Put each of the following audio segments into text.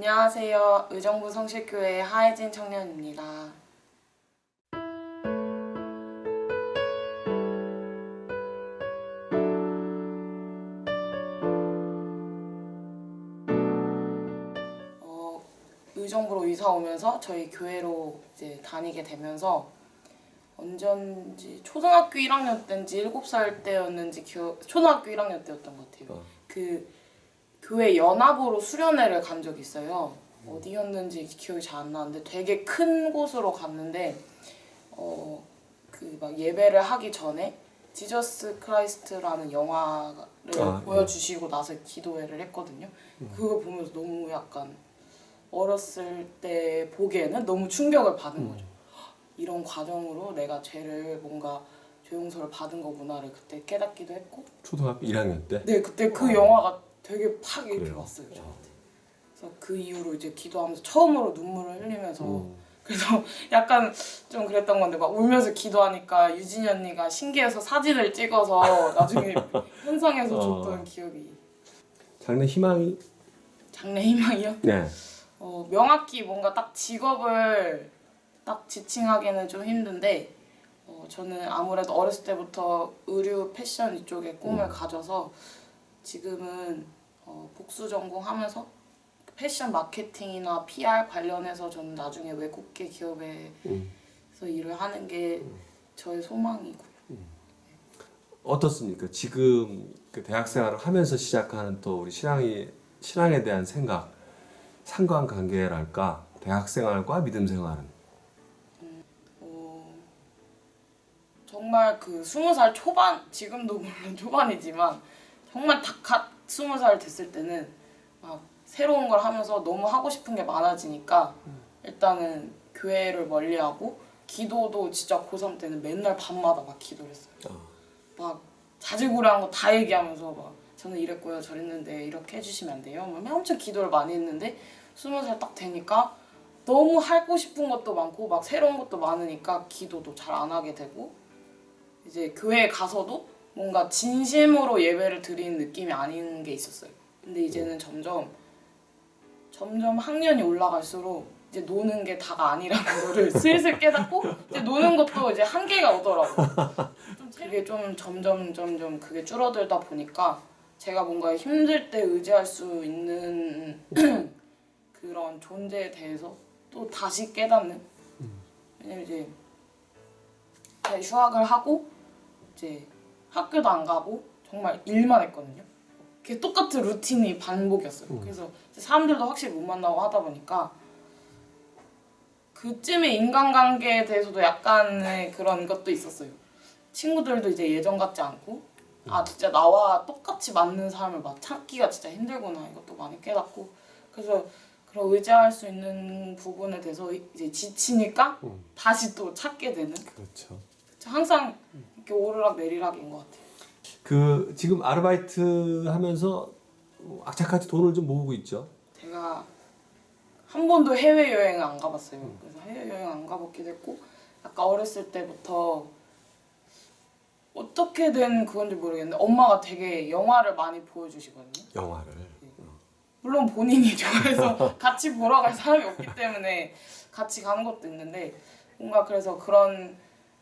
안녕하세요. 의정부 성실교회 하혜진 청년입니다. 어, 의정부로 이사 오면서 저희 교회로 이제 다니게 되면서 언젠지 초등학교 1학년 때인지 7살 때였는지 기억 초등학교 1학년 때였던 것 같아요. 어. 그 교회 연합으로 수련회를 간 적이 있어요. 어디였는지 기억이 잘 안 나는데 되게 큰 곳으로 갔는데 어 그 막 예배를 하기 전에 지저스 크라이스트라는 영화를 아, 보여주시고 나서 기도회를 했거든요. 그거 보면서 너무 약간 어렸을 때 보기에는 너무 충격을 받은 거죠. 이런 과정으로 내가 죄를 뭔가 죄용서를 받은 거구나를 그때 깨닫기도 했고 초등학교 1학년 때? 네 그때 그 영화가 되게 팍 이렇게 그래요? 왔어요 저한테 그래서 그 이후로 이제 기도하면서 처음으로 눈물을 흘리면서 음. 그래서 약간 좀 그랬던 건데 막 울면서 기도하니까 유진이 언니가 신기해서 사진을 찍어서 나중에 현상에서 어. 줬던 기억이 장래 희망이? 장래 희망이요? 네. 어, 명확히 뭔가 딱 직업을 딱 지칭하기는 좀 힘든데 어, 저는 아무래도 어렸을 때부터 의류 패션 이쪽에 꿈을 음. 가져서 지금은 어, 복수 전공하면서 패션 마케팅이나 PR 관련해서 저는 나중에 외국계 기업에서 음. 일을 하는 게 저의 소망이고요. 어떻습니까? 지금 그 대학 생활을 하면서 시작하는 또 우리 신앙이 신앙에 대한 생각, 상관관계랄까? 대학 생활과 믿음 생활은 어, 정말 그 스무 살 초반 지금도 물론 초반이지만 정말 딱갓 스무 살 됐을 때는 막 새로운 걸 하면서 너무 하고 싶은 게 많아지니까 일단은 교회를 멀리하고 기도도 진짜 고3 때는 맨날 밤마다 막 기도를 했어요. 어. 막 자질구레한 거 다 얘기하면서 막 저는 이랬고요 저랬는데 이렇게 해주시면 안 돼요. 막 엄청 기도를 많이 했는데 스무 살 딱 되니까 너무 하고 싶은 것도 많고 막 새로운 것도 많으니까 기도도 잘 안 하게 되고 이제 교회에 가서도 뭔가 진심으로 예배를 드리는 느낌이 아닌 게 있었어요. 근데 이제는 점점 점점 학년이 올라갈수록 이제 노는 게 다가 아니라는 거를 슬슬 깨닫고 이제 노는 것도 이제 한계가 오더라고. 좀 그게 좀 점점 점점 그게 줄어들다 보니까 제가 뭔가 힘들 때 의지할 수 있는 그런 존재에 대해서 또 다시 깨닫는. 왜냐면 이제 휴학을 하고 이제 학교도 안 가고 정말 일만 했거든요. 그게 똑같은 루틴이 반복이었어요. 음. 그래서 사람들도 확실히 못 만나고 하다 보니까 그쯤에 인간관계에 대해서도 약간의 그런 것도 있었어요. 친구들도 이제 예전 같지 않고 아 진짜 나와 똑같이 맞는 사람을 막 찾기가 진짜 힘들구나 이것도 많이 깨닫고 그래서 그런 의지할 수 있는 부분에 대해서 이제 지치니까 음. 다시 또 찾게 되는 그렇죠. 항상 이렇게 오르락 내리락인 것 같아요. 그 지금 아르바이트 하면서 악착같이 돈을 좀 모으고 있죠. 제가 한 번도 해외 여행을 안 가봤어요. 그래서 해외 여행 안 가봤기도 했고, 약간 어렸을 때부터 어떻게 된 그건지 모르겠는데 엄마가 되게 영화를 많이 보여주시거든요. 영화를. 물론 본인이 좋아해서 같이 보러 갈 사람이 없기 때문에 같이 가는 것도 있는데 뭔가 그래서 그런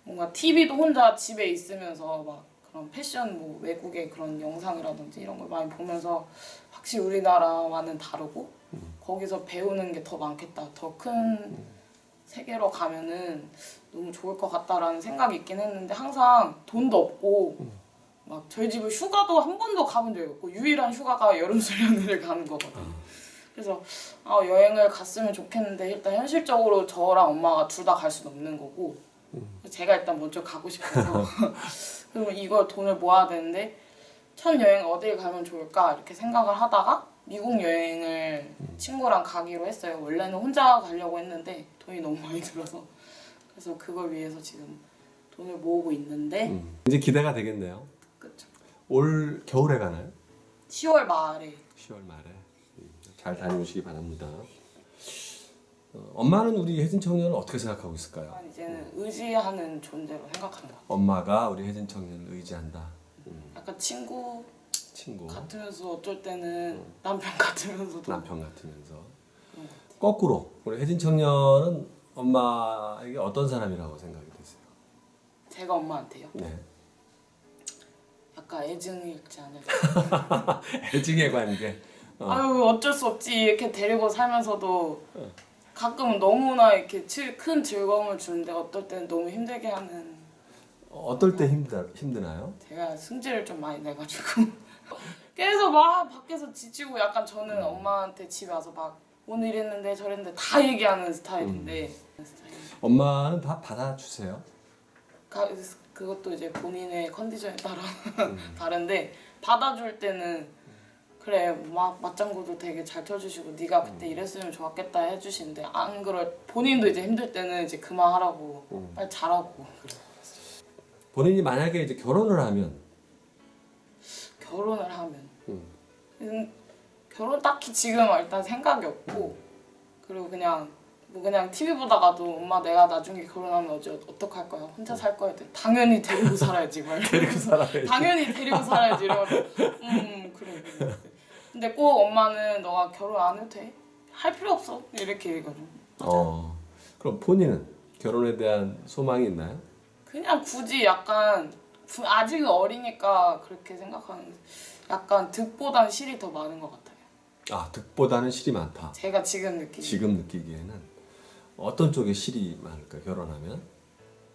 뭔가 TV도 혼자 집에 있으면서 막 그런 패션 뭐 외국의 그런 영상이라든지 이런 걸 많이 보면서 확실히 우리나라와는 다르고 거기서 배우는 게 더 많겠다. 더 큰 세계로 가면은 너무 좋을 것 같다라는 생각이 있긴 했는데 항상 돈도 없고 막 저희 집은 휴가도 한 번도 가본 적이 없고 유일한 휴가가 여름 수련회를 가는 거거든요. 그래서 아, 여행을 갔으면 좋겠는데 일단 현실적으로 저랑 엄마가 둘 다 갈 수는 없는 거고 제가 일단 먼저 가고 싶어서 그러면 이걸 돈을 모아야 되는데 첫 여행 어딜 가면 좋을까 이렇게 생각을 하다가 미국 여행을 친구랑 가기로 했어요. 원래는 혼자 가려고 했는데 돈이 너무 많이 들어서 그래서 그걸 위해서 지금 돈을 모으고 있는데 음. 이제 기대가 되겠네요. 그쵸. 올 겨울에 가나요? 10월 말에 10월 말에 음, 잘 다녀오시기 바랍니다. 어, 엄마는 우리 혜진 청년을 어떻게 생각하고 있을까요? 약간 이제는 의지하는 존재로 같아요. 엄마가 우리 혜진 청년을 의지한다. 음, 약간 친구 친구, 같으면서 어쩔 때는 남편 같으면서도 남편 같으면서 거꾸로 우리 혜진 청년은 엄마에게 어떤 사람이라고 생각이 되세요? 제가 엄마한테요. 네. 약간 애증일지 않을까. 애증의 관계. 어. 아유 어쩔 수 없지 이렇게 데리고 살면서도 가끔은 너무나 이렇게 치- 큰 즐거움을 주는데 어떨 때는 너무 힘들게 하는 어떨 때 힘들 힘드나요? 제가 승질을 좀 많이 내가지고 계속 막 밖에서 지치고 약간 저는 엄마한테 집에 와서 막 오늘 이랬는데 저랬는데 다 얘기하는 스타일인데 스타일. 엄마는 다 받아주세요. 가, 그것도 이제 본인의 컨디션에 따라 다른데 받아줄 때는 그래 막 맞장구도 되게 잘 쳐주시고 네가 그때 이랬으면 좋았겠다 해주시는데 안 그럴 본인도 이제 힘들 때는 이제 그만하라고 음. 빨리 잘하고 본인이 만약에 이제 결혼을 하면? 결혼을 하면. 음. 음, 결혼 딱히 지금 일단 생각이 없고 그리고 그냥 뭐 그냥 TV 보다가도 엄마 내가 나중에 결혼하면 어째 어떡할 거야? 혼자 살 거야? 당연히 데리고 살아야지 말. 데리고 살아야지. 당연히 데리고 살아야지 이래가지고 음 그래 근데 꼭 엄마는 너가 결혼 안 해도 돼? 할 필요 없어 이렇게 얘기해가지고 어. 그럼 본인은 결혼에 대한 소망이 있나요? 그냥 굳이 약간 부- 아직 어리니까 그렇게 생각하는데 약간 득보단 실이 더 많은 것 같아요 아 득보다는 실이 많다. 제가 지금 느끼는 지금 느끼기에는 어떤 쪽에 실이 많을까 결혼하면?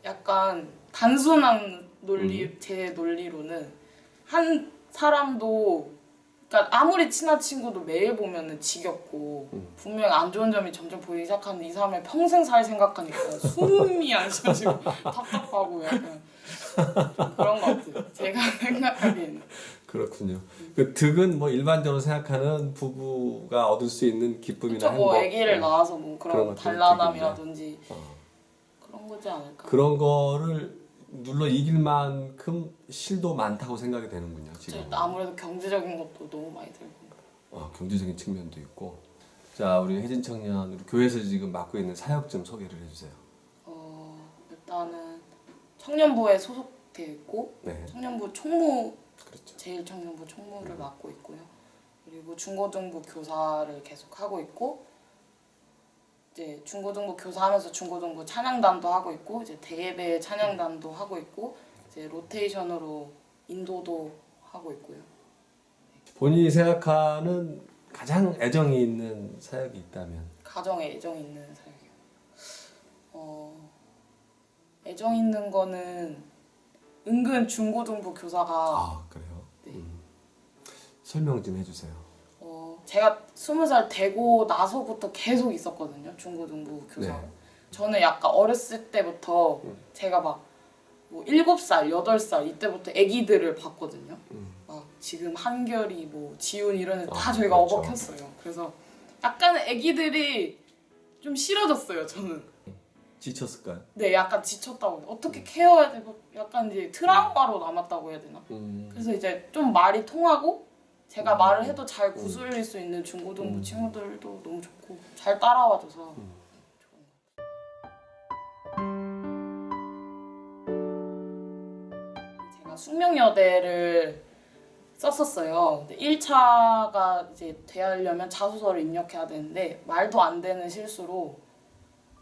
약간 단순한 논리 음. 제 논리로는 한 사람도 그러니까 아무리 친한 친구도 매일 보면은 지겹고 음. 분명 안 좋은 점이 점점 보이기 시작하는데 이 사람을 평생 살 생각하니까 숨이 안 쉬어지고 답답하고 약간 좀 그런 것 같아요. 제가 생각하기에는 그렇군요. 그 득은 뭐 일반적으로 생각하는 부부가 얻을 수 있는 기쁨이나 그쵸 행복 뭐 아기를 어, 낳아서 뭐 그런 그런 단란함이라든지 어. 그런 거지 않을까. 그런 거를 눌러 이길 만큼 실도 많다고 생각이 되는군요. 지금. 아무래도 경제적인 것도 너무 많이 들고. 어, 경제적인 측면도 있고. 자, 우리 혜진 청년 우리 교회에서 지금 맡고 있는 사역 좀 소개를 해주세요. 어 일단은 청년부에 소속돼 있고 네, 청년부 총무 그렇죠. 제일 청년부 총무를 맡고 있고요. 그리고 중고등부 교사를 계속 하고 있고 이제 중고등부 교사하면서 중고등부 찬양단도 하고 있고 이제 대예배 찬양단도 하고 있고 이제 로테이션으로 인도도 하고 있고요. 본인이 생각하는 가장 애정이 있는 사역이 있다면 가정에 애정 있는 사역이요. 어 애정 있는 거는 은근 중고등부 교사가 아 그래요? 네. 음. 설명 좀 해주세요. 어, 제가 스무 살 되고 나서부터 계속 있었거든요 중고등부 교사. 네. 저는 약간 어렸을 때부터 음. 제가 막뭐 일곱 살, 여덟 살 이때부터 아기들을 봤거든요. 음. 막 지금 한결이 뭐 지훈 이런 애다 아, 저희가 그렇죠. 어버켰어요. 그래서 약간 아기들이 좀 싫어졌어요 저는. 지쳤을까요? 네, 약간 지쳤다고 어떻게 케어해야 되고 약간 이제 트라우마로 남았다고 해야 되나? 음. 그래서 이제 좀 말이 통하고 제가 음. 말을 해도 잘 구슬릴 수 있는 중고등부 음. 친구들도 너무 좋고 잘 따라와줘서 음. 좋은 것 같아요. 제가 숙명여대를 썼었어요. 근데 1차가 이제 되려면 자소서를 입력해야 되는데 말도 안 되는 실수로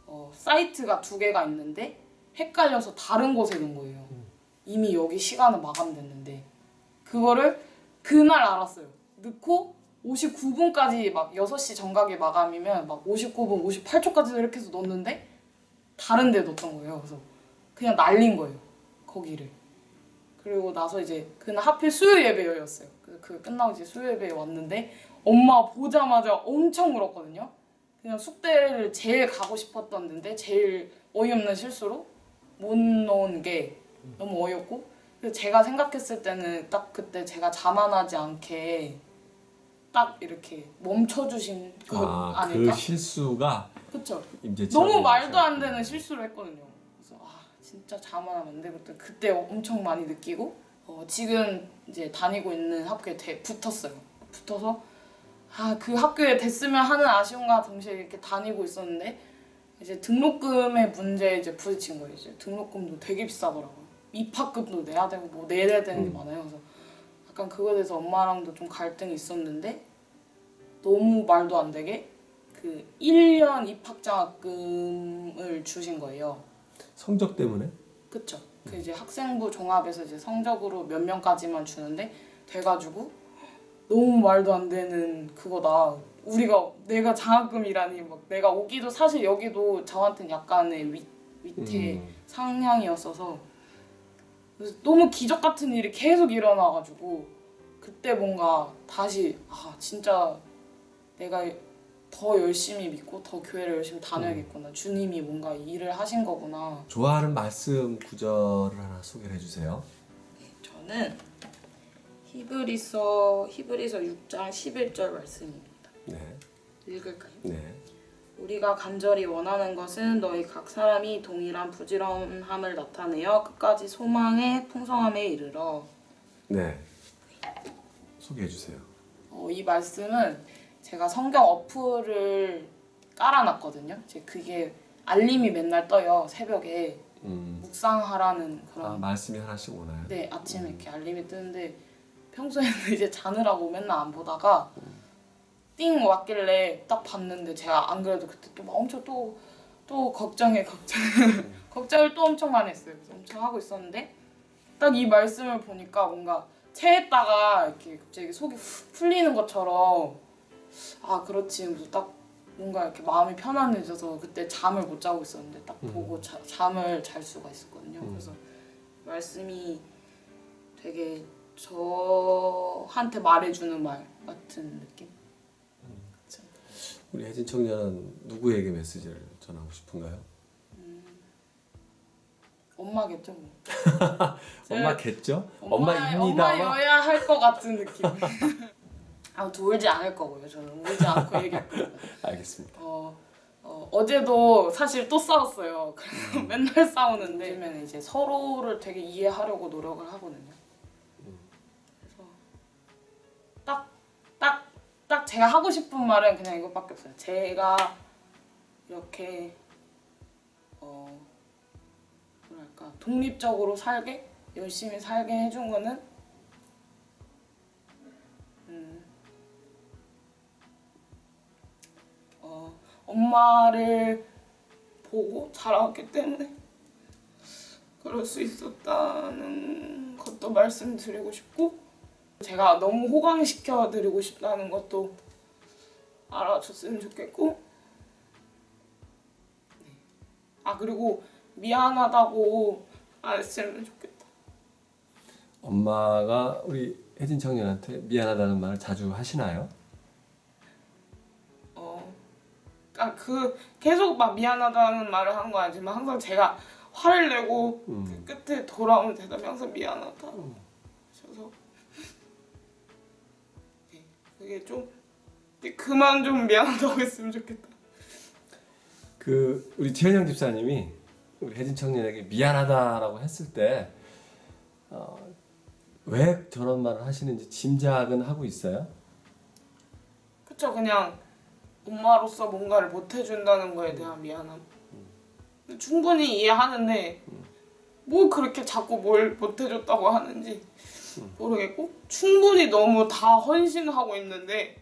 어, 사이트가 두 개가 있는데 헷갈려서 다른 곳에 넣은 거예요. 이미 여기 시간은 마감됐는데 그거를 그날 알았어요. 넣고 59분까지 막 6시 정각에 마감이면 막 59분, 58초까지 이렇게 해서 넣었는데 다른 데 넣었던 거예요. 그래서 그냥 날린 거예요. 거기를. 그리고 나서 이제 그날 하필 수요 예배였어요. 그, 그 끝나고 이제 수요 예배에 왔는데 엄마 보자마자 엄청 울었거든요. 그냥 숙대를 제일 가고 싶었던 데인데 제일 어이없는 실수로 못 넣은 게 너무 어이없고 제가 생각했을 때는 딱 그때 제가 자만하지 않게 딱 이렇게 멈춰주신 거 아, 아, 닐까 그 실수가 그쵸 이제 너무 말도 안 되는 실수를 했거든요. 그래서 아 진짜 자만하면 안 되겠다. 그때 엄청 많이 느끼고 어, 지금 이제 다니고 있는 학교에 대, 붙었어요. 붙어서 아 그 학교에 됐으면 하는 아쉬움과 동시에 이렇게 다니고 있었는데 이제 등록금의 문제에 이제 부딪힌 거예요. 이제 등록금도 되게 비싸더라고요. 입학금도 내야 되고 뭐 내야 되는 게 음. 많아요. 그래서 약간 그거에 대해서 엄마랑도 좀 갈등이 있었는데 너무 말도 안 되게 그 1년 입학 장학금을 주신 거예요. 성적 때문에? 그쵸. 그 이제 학생부 종합에서 이제 성적으로 몇 명까지만 주는데 돼가지고 너무 말도 안 되는 그거다. 우리가 내가 장학금이라니 막 내가 오기도 사실 여기도 저한테는 약간의 위, 위태 음. 상향이었어서 그래서 너무 기적 같은 일이 계속 일어나가지고 그때 뭔가 다시 아 진짜 내가 더 열심히 믿고 더 교회를 열심히 다녀야겠구나 주님이 뭔가 일을 하신 거구나 좋아하는 말씀 구절을 하나 소개해 주세요. 저는 히브리서 히브리서 6장 11절 말씀입니다 네. 읽을까요? 네. 우리가 간절히 원하는 것은 너희 각 사람이 동일한 부지런함을 나타내어 끝까지 소망의 풍성함에 이르러 네. 소개해 주세요. 어, 이 말씀은 제가 성경 어플을 깔아놨거든요. 이제 그게 알림이 맨날 떠요 새벽에 음. 묵상하라는 아, 그런 말씀이 하나씩 오나요? 네 아침에 이렇게 알림이 뜨는데 평소에는 이제 자느라고 맨날 안 보다가 띵 왔길래 딱 봤는데 제가 안 그래도 그때 또 막 엄청 또 또 걱정해 걱정 걱정을 또 엄청 많이 했어요. 그래서 엄청 하고 있었는데 딱 이 말씀을 보니까 뭔가 체했다가 이렇게 갑자기 속이 훅 풀리는 것처럼 아 그렇지 그래서 딱 뭔가 이렇게 마음이 편안해져서 그때 잠을 못 자고 있었는데 딱 음. 보고 자, 잠을 잘 수가 있었거든요. 음. 그래서 말씀이 되게 저한테 말해주는 말 같은 느낌. 우리 혜진 청년은 누구에게 메시지를 전하고 싶은가요? 엄마겠죠. 뭐. 엄마겠죠? 엄마, 엄마입니다와 엄마여야 할 것 같은 느낌. 아무튼 울지 않을 거고요. 저는 울지 않고 얘기할 겁니다. 알겠습니다. 어, 어, 어제도 사실 또 싸웠어요. 그래서 맨날 싸우는데 요즘에는 이제 서로를 되게 이해하려고 노력을 하거든요. 제가 하고 싶은 말은 그냥 이것밖에 없어요. 제가 이렇게 어, 뭐랄까 독립적으로 살게 열심히 살게 해준 거는 음, 어, 엄마를 보고 자라왔기 때문에 그럴 수 있었다는 것도 말씀드리고 싶고 제가 너무 호강시켜 드리고 싶다는 것도 알아줬으면 좋겠고 네. 아 그리고 미안하다고 안 했으면 좋겠다 엄마가 우리 혜진 청년한테 미안하다는 말을 자주 하시나요? 어, 그러니까 그 계속 막 미안하다는 말을 하는 건 아니지만 항상 제가 화를 내고 음. 그 끝에 돌아오는 대답이 항상 미안하다. 그래서 네, 그게 좀 그만 좀 미안하다고 했으면 좋겠다. 그 우리 지현영 집사님이 우리 혜진 청년에게 미안하다라고 했을 때 어, 왜 저런 말을 하시는지 짐작은 하고 있어요? 그쵸 그냥 엄마로서 뭔가를 못 해준다는 거에 대한 미안함. 근데 충분히 이해하는데 뭐 그렇게 자꾸 뭘 못 해줬다고 하는지 모르겠고 충분히 너무 다 헌신하고 있는데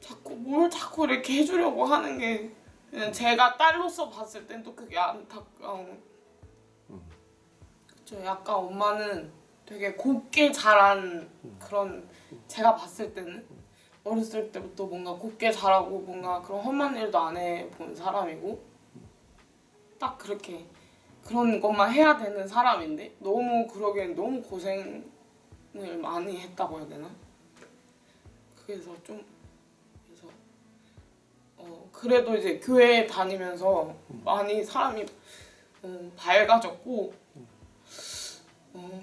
자꾸 뭘 자꾸 이렇게 해주려고 하는 게 그냥 제가 딸로서 봤을 땐 또 그게 안타까운. 그쵸 약간 엄마는 되게 곱게 자란 그런 제가 봤을 때는 어렸을 때부터 뭔가 곱게 자라고 뭔가 그런 험한 일도 안 해본 사람이고 딱 그렇게 그런 것만 해야 되는 사람인데 너무 그러기엔 너무 고생 을 많이 했다고 해야 되나? 그래서 좀 그래서 어 그래도 이제 교회 다니면서 많이 사람이 어, 밝아졌고 어,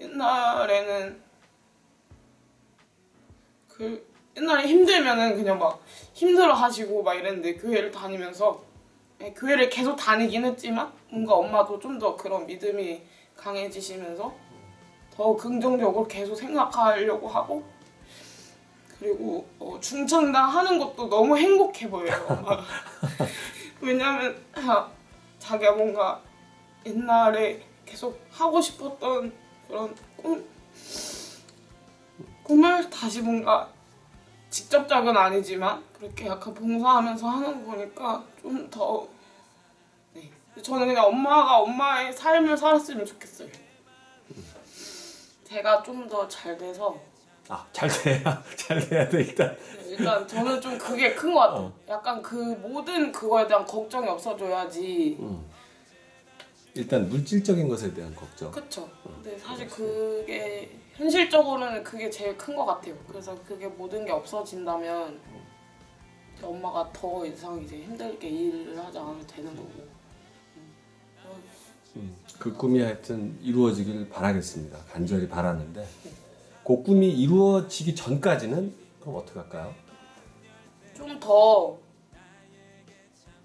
옛날에는 그 옛날에 힘들면은 그냥 막 힘들어 하시고 막 이랬는데 교회를 다니면서 예, 교회를 계속 다니긴 했지만 뭔가 엄마도 좀 더 그런 믿음이 강해지시면서 더 긍정적으로 계속 생각하려고 하고 그리고 어, 중창단 하는 것도 너무 행복해 보여요 아, 자기가 뭔가 옛날에 계속 하고 싶었던 그런 꿈 꿈을 다시 뭔가 직접적은 아니지만 그렇게 약간 봉사하면서 하는 거 보니까 좀더 네. 저는 그냥 엄마가 엄마의 삶을 살았으면 좋겠어요. 제가 좀 더 잘 돼서 아, 잘 돼야 잘 돼야 돼 일단. 네, 일단 저는 좀 그게 큰 것 같아요. 어. 약간 그 모든 그거에 대한 걱정이 없어져야지. 음. 일단 물질적인 것에 대한 걱정. 그쵸. 근데 사실 그게 현실적으로는 그게 제일 큰 것 같아요. 그래서 그게 모든 게 없어진다면 이제 엄마가 더 이상 이제 힘들게 일을 하지 않아도 되는 거고. 음, 그 꿈이 하여튼 이루어지길 바라겠습니다. 간절히 바라는데. 그 꿈이 이루어지기 전까지는 그럼 어떻게 할까요? 좀더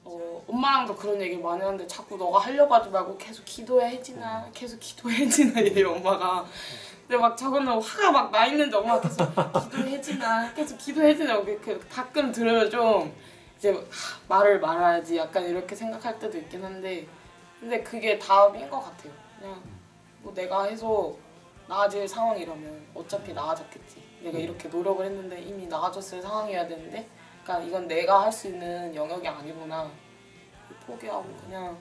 어, 엄마랑도 그런 얘기 많이 하는데 자꾸 너가 하려고 하지 말고 계속 기도해 혜진아. 계속 기도해 혜진아. 이래요 엄마가. 근데 막 저거는 화가 막 나 있는데 엄마가 계속 기도해 혜진아. 계속 기도해 혜진아. 이렇게 가끔 들으면 좀 이제 하, 말을 말아야지. 약간 이렇게 생각할 때도 있긴 한데 근데 그게 답인 것 같아요. 그냥 뭐 내가 해서 나아질 상황이라면 어차피 나아졌겠지. 내가 이렇게 노력을 했는데 이미 나아졌을 상황이어야 되는데 그러니까 이건 내가 할 수 있는 영역이 아니구나. 포기하고 그냥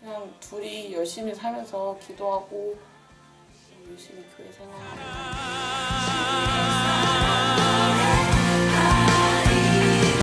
그냥 둘이 열심히 살면서 기도하고 열심히 교회 생활하고